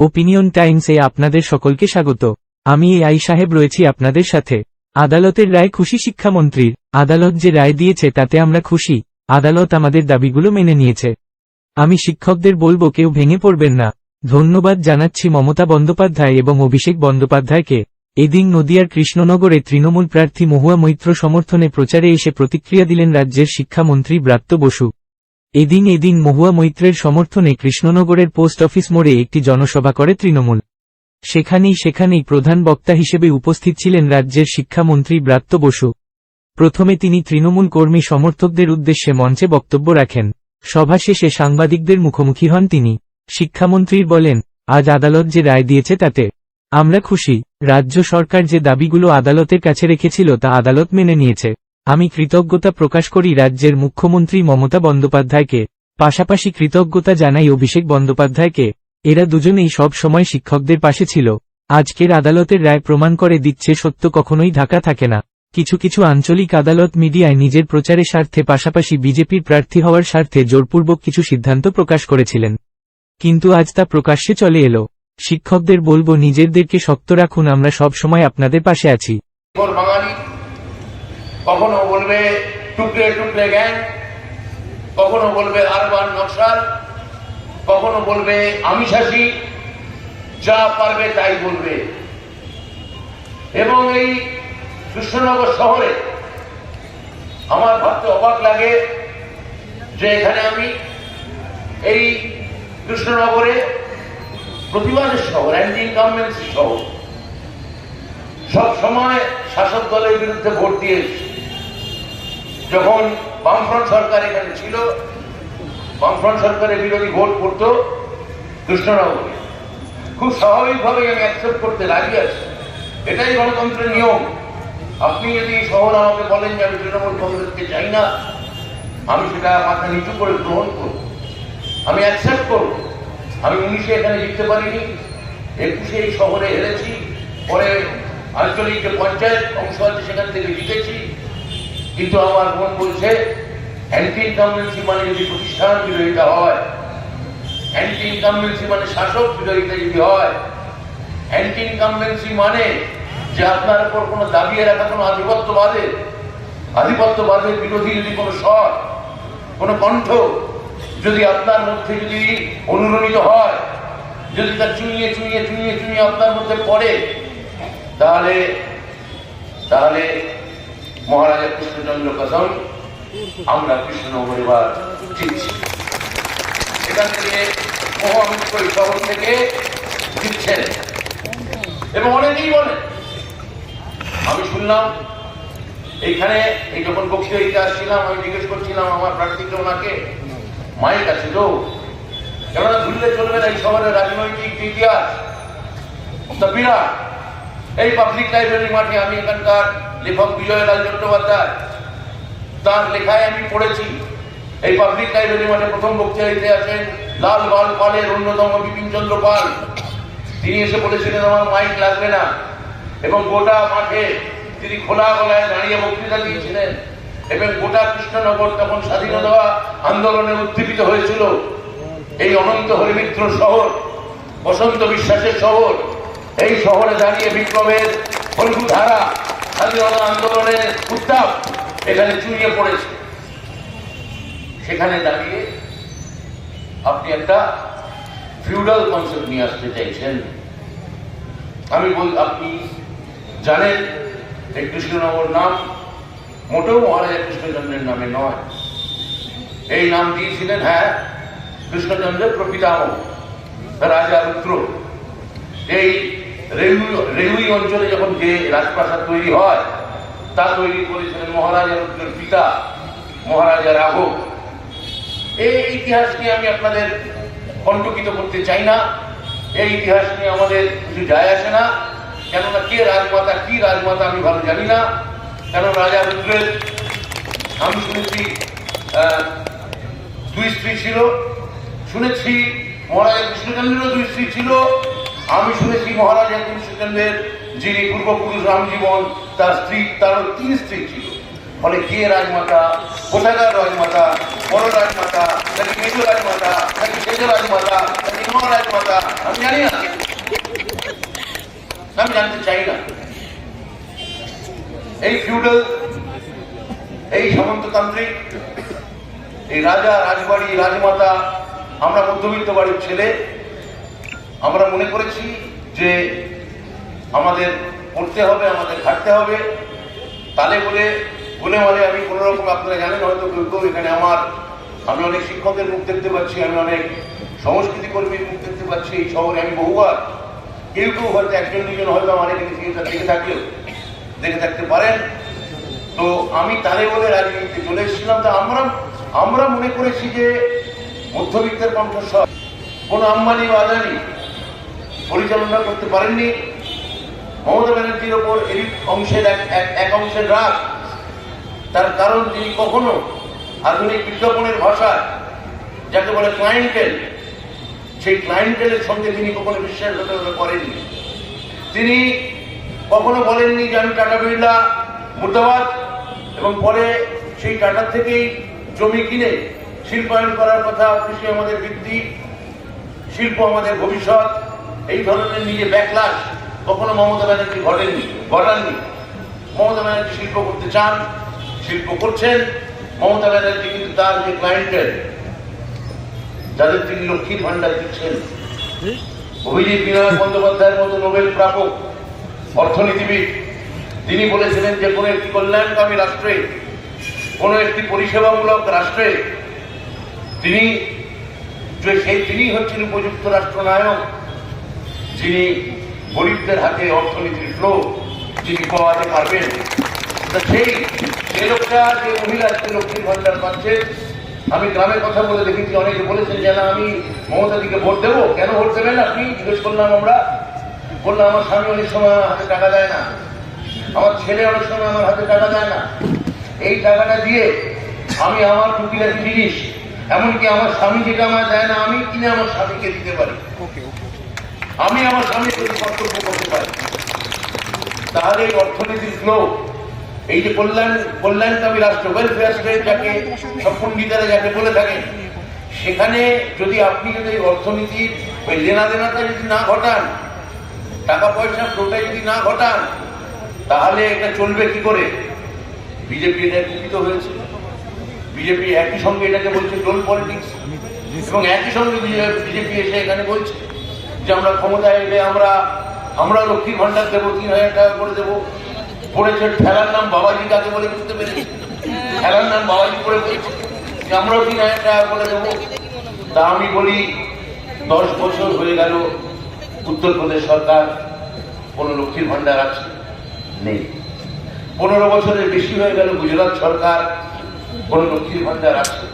Opinion টাইমসে আপনাদের সকলকে স্বাগত। আমি এ আই সাহেব রয়েছি আপনাদের সাথে। আদালতের রায় খুশি শিক্ষামন্ত্রীর। আদালত যে রায় দিয়েছে তাতে আমরা খুশি। আদালত আমাদের দাবিগুলো মেনে নিয়েছে। আমি শিক্ষকদের বলব কেউ ভেঙে পড়বেন না। ধন্যবাদ জানাচ্ছি মমতা বন্দ্যোপাধ্যায় এবং অভিষেক বন্দ্যোপাধ্যায়কে। এদিন নদিয়ার কৃষ্ণনগরে তৃণমূল প্রার্থী মহুয়া মৈত্র সমর্থনে প্রচারে এসে প্রতিক্রিয়া দিলেন রাজ্যের শিক্ষামন্ত্রী ব্রাত্য বসু। এদিন এদিন মহুয়া মৈত্রের সমর্থনে কৃষ্ণনগরের পোস্ট অফিস মোড়ে একটি জনসভা করে তৃণমূল। সেখানেই সেখানেই প্রধান বক্তা হিসেবে উপস্থিত ছিলেন রাজ্যের শিক্ষামন্ত্রী ব্রাত্য বসু। প্রথমে তিনি তৃণমূল কর্মী সমর্থকদের উদ্দেশ্যে মঞ্চে বক্তব্য রাখেন। সভা শেষে সাংবাদিকদের মুখোমুখি হন তিনি। শিক্ষামন্ত্রীর বলেন, আজ আদালত যে রায় দিয়েছে তাতে আমরা খুশি। রাজ্য সরকার যে দাবিগুলো আদালতের কাছে রেখেছিল তা আদালত মেনে নিয়েছে। আমি কৃতজ্ঞতা প্রকাশ করি রাজ্যের মুখ্যমন্ত্রী মমতা বন্দ্যোপাধ্যায়কে, পাশাপাশি কৃতজ্ঞতা জানাই অভিষেক বন্দ্যোপাধ্যায়কে। এরা দুজনেই সব সময় শিক্ষকদের পাশে ছিল। আজকের আদালতের রায় প্রমাণ করে দিচ্ছে সত্য কখনোই ঢাকা থাকে না। কিছু কিছু আঞ্চলিক আদালত মিডিয়ায় নিজের প্রচারের স্বার্থে পাশাপাশি বিজেপির প্রার্থী হওয়ার স্বার্থে জোরপূর্বক কিছু সিদ্ধান্ত প্রকাশ করেছিলেন। কিন্তু আজ তা প্রকাশ্যে চলে এলো। শিক্ষকদের বলব নিজেদেরকে শক্ত রাখুন, আমরা সব সময় আপনাদের পাশে আছি। কখনো বলবে টুকরে টুকরে গ্যাং, কখনো বলবে আরবান নকশাল, কখনো বলবে আমিষাসী যা পারবে তাই বলবে এবং এই কৃষ্ণনগর শহরে আমার ভাবতে অবাক লাগে যে এখানে আমি এই কৃষ্ণনগরে প্রতিবাদের শহর, অ্যান্টি ইনকামবেন্সি শহর সব সময় শাসক দলের বিরুদ্ধে ভোট দিয়ে এসেছি। যখন বামফ্রন্ট সরকার এখানে ছিল, বামফ্রন্ট সরকারের বিরোধী ভোট পড়তো কৃষ্ণনগরে খুব স্বাভাবিকভাবে আমি অ্যাকসেপ্ট করতে রাজি আছি। এটাই গণতন্ত্রের নিয়ম। আপনি যদি শহর আমাকে বলেন যে আমি তৃণমূল কংগ্রেসকে চাই না, আমি সেটা মাথা নিচু করে গ্রহণ করব। আমি অ্যাকসেপ্ট করব। আমি উনিশে এখানে জিততে পারিনি, একুশে এই শহরে হেরেছি, পরে আঞ্চলিক যে পঞ্চায়েত অংশ আছে সেখান থেকে জিতেছি। কিন্তু আমার মন বলছে অ্যান্টি ইনকামবেন্সি মানে যদি প্রতিষ্ঠান বিরোধিতা হয় অ্যান্টি ইনকামবেন্সি মানে শাসক বিরোধিতা যদি হয় অ্যান্টি ইনকামবেন্সি মানে যে আপনার উপর কোনো দাবিয়ে রাখা, কোনো আধিপত্যবাদের আধিপত্যবাদের বিরোধী যদি কোনো স্বর কোনো কণ্ঠ যদি আপনার মধ্যে যদি অনুরণিত হয়, যদি তা চুইয়ে চুইয়ে চুইয়ে চুইয়ে আপনার মধ্যে পড়ে, তাহলে তাহলে মহারাজা কৃষ্ণচন্দ্র কসম, আমরা কৃষ্ণনগর এবার জিতছি। এখান থেকে এই শহর থেকে জিতছেন। এবং অনেকেই বলেন, আমি শুনলাম, এইখানে এই যখন বক্তৃতা আসছিলাম, আমি জিজ্ঞেস করছিলাম আমার প্রার্থীকে ওনাকে মাইক আছে তো? কেননা ভুললে চলবে না এই শহরের রাজনৈতিক ইতিহাস। বিরাট। এই পাবলিক লাইব্রেরি মাঠে আমি এখানকার লেখক বিজয়লাল চট্টোপাধ্যায়, তার লেখায় আমি পড়েছি। এই পাবলিক লাইব্রেরি মাঠে প্রথম বক্তৃতা দিতে আসেন লাল বাল পালের অন্যতম বিপিন চন্দ্র পাল। তিনি এসে বলেছিলেন, আমার মাইক লাগবে না। এবং গোটা মাঠে তিনি খোলা গলায় দাঁড়িয়ে বক্তৃতা দিয়েছিলেন। এবং গোটা কৃষ্ণনগর তখন স্বাধীনতা আন্দোলনে উদ্দীপিত হয়েছিল। এই অনন্ত হরিমিত্র শহর, বসন্ত বিশ্বাসের শহর এই শহরে দাঁড়িয়ে বিপ্লবের ধারা, স্বাধীনতা আন্দোলনের উত্তাপ এখানে চুরিয়ে পড়েছে। সেখানে দাঁড়িয়ে আপনি একটা ফিউডাল কনসেপ্ট নিয়ে আসতে চাইছেন। আমি বল, আপনি জানেন এই কৃষ্ণনগর নাম মোটেও মহারাজা কৃষ্ণচন্দ্রের নামে নয়। এই নাম দিয়েছিলেন হ্যাঁ কৃষ্ণচন্দ্রের প্রপিতামহ, রাজা রুদ্র। এই রেলুই অঞ্চলে যখন যে রাজপ্রাসাদ তৈরি হয়, তা তৈরি করেছিলেন মহারাজা রুদ্রের পিতা, মহারাজা রাঘব। এই ইতিহাস নিয়ে আমি আপনাদের কণ্টকিত করতে চাই না। এই ইতিহাস নিয়ে আমাদের কিছু যায় আসে না। কেননা কে রাজমাতা, কি রাজমাতা আমি ভালো জানি না। কেন রাজা রুদ্রের আমি শুনেছি দুই স্ত্রী ছিল। শুনেছি মহারাজা কৃষ্ণচন্দ্রেরও দুই স্ত্রী ছিল। আমি শুনেছি মহারাজা কৃষ্ণচন্দ্রের যিনি পূর্বপুরুষ রামজীবন, তার স্ত্রী তার তিন স্ত্রী ছিল। ফলে কে রাজমাতা, কোথাকার রাজমাতা, বড় রাজমাতা, নাকি মেজো রাজমাতা, নাকি সেজ রাজমাতা, নাকি ন রাজমাতা, আমি জানি না। আমি জানতে চাই না। এই ফিউডাল, এই সামন্ততান্ত্রিক, এই রাজা, রাজবাড়ি, রাজমাতা, আমরা মধ্যবিত্ত বাড়ির ছেলে আমরা মনে করেছি যে আমাদের পড়তে হবে, আমাদের খাটতে হবে। তালে বলে বলে মানে আমি কোনো রকম আপনারা জানেন, হয়তো কেউ কেউ এখানে আমার, আমি অনেক শিক্ষকের মুখ দেখতে পাচ্ছি, আমি অনেক সংস্কৃতি কর্মীর মুখ দেখতে পাচ্ছি, এই শহরে আমি বহুবার, কেউ কেউ হয়তো একজন, দুজন হয়তো আমার এখানে থিয়েটার দেখে থাকলেও দেখে থাকতে পারেন। তো আমি তালে বলে রাজনীতিতে চলে এসেছিলাম, তো আমরা আমরা মনে করেছি যে মধ্যবিত্তের কণ্ঠস্বর, কোনো আম্বানি বা আদানি পরিচালনা করতে পারেননি। মমতা ব্যানার্জির ওপর এই অংশের এক অংশের রাগ। তার কারণ তিনি কখনো আধুনিক বিজ্ঞাপনের ভাষা, যাকে বলে ক্লায়েন্টেল সেই ক্লায়েন্টেলের সঙ্গে তিনি কখনো বিশ্বাসঘাতকতা করেননি। তিনি কখনো বলেননি যে আমি টাটা বিড়লা, মুর্দাবাদ এবং পরে সেই টাটার থেকেই জমি কিনে শিল্পায়ন করার কথা কৃষি আমাদের ভিত্তি, শিল্প আমাদের ভবিষ্যৎ এই ধরনের নিজে ব্যাকলাস কখনো মমতা ব্যানার্জি ঘটেননি, ঘটাননি। মমতা ব্যানার্জি শিল্প করতে চান, শিল্প করছেন। মমতা ব্যানার্জি কিন্তু তার যে ক্লায়েন্টের যাদের তিনি লক্ষ্মীর ভান্ডার দিচ্ছেন। অভিজিৎ বিনায়ক বন্দ্যোপাধ্যায়ের মতো নোবেল প্রাপক, অর্থনীতিবিদ, তিনি বলেছিলেন যে কোনো একটি কল্যাণকামী রাষ্ট্রে, কোনো একটি পরিষেবামূলক রাষ্ট্রে, তিনি যে সেই তিনি হচ্ছেন উপযুক্ত রাষ্ট্রনায়ক। যিনি গরিবদের হাতে অর্থনীতির ফ্লো যিনি পাওয়াতে পারবেন, তা সেই যে লোকটা, যে মহিলা আজকে লক্ষ্মীর ভান্ডার পাচ্ছে। আমি গ্রামের কথা বলে দেখেছি, অনেকে বলেছেন যে, না, আমি মমতা দিকে ভোট দেবো? কেন ভোট দেবেন আপনি? জিজ্ঞেস করলাম আমরা। বললাম, আমার স্বামী অনেক সময় হাতে টাকা দেয় না। আমার ছেলে অনেক সময় আমার হাতে টাকা দেয় না। এই টাকাটা দিয়ে আমি আমার টুকিটাকি জিনিস এমনকি আমার স্বামী যেটা আমার দেয় না, আমি কিনে আমার স্বামীকে দিতে পারি। আমি আমার স্বামীর প্রতি কর্তব্য করতে পারি। তাহলে এই অর্থনীতির ফ্লো এই যে কল্যাণ কল্যাণকামী রাষ্ট্র ওয়েলফেয়ার স্টেট যাকে, সব যাকে বলে থাকেন সেখানে যদি আপনি যদি অর্থনীতির ওই লেনা দেনাটা যদি না ঘটান, টাকা পয়সা ফ্লোটা যদি না ঘটান, তাহলে এটা চলবে কি করে? বিজেপি এটা কুপিত হয়েছে। বিজেপি একই সঙ্গে এটাকে বলছে ডোল পলিটিক্স এবং একই সঙ্গে বিজেপি এসে এখানে বলছে। যে আমরা ক্ষমতায় এলে আমরা আমরা লক্ষ্মীর ভান্ডার দেবো, তিন হাজার টাকা করে দেবো। পড়েছে ঠেলার নাম বাবাজি কাকে বলে বুঝতে পেরেছি ঠেলার নাম বাবাজি করে বলছে। আমরাও তিন হাজার টাকা করে দেবো। তা আমি বলি, দশ বছর হয়ে গেল, উত্তরপ্রদেশ সরকার কোনো লক্ষ্মীর ভান্ডার আছে নেই। পনেরো বছরের বেশি হয়ে গেল গুজরাট সরকার, কোনো লক্ষ্মীর ভান্ডার আছে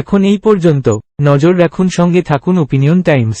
এখন এই পর্যন্ত। নজর রাখুন সঙ্গে থাকুন ওপিনিয়ন টাইমস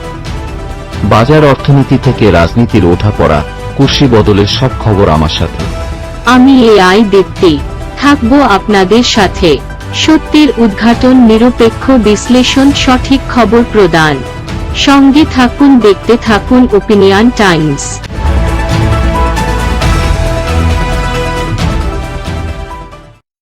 বাজার অর্থনীতি থেকে রাজনীতির ওঠাপড়া কুর্সি বদলের সব খবর আমার সাথে। আমি এআই দেখতে থাকব আপনাদের সাথে। সত্যের উদ্ঘাটন, নিরপেক্ষ বিশ্লেষণ, সঠিক খবর প্রদান। সঙ্গে থাকুন, দেখতে থাকুন ওপিনিয়ন টাইমস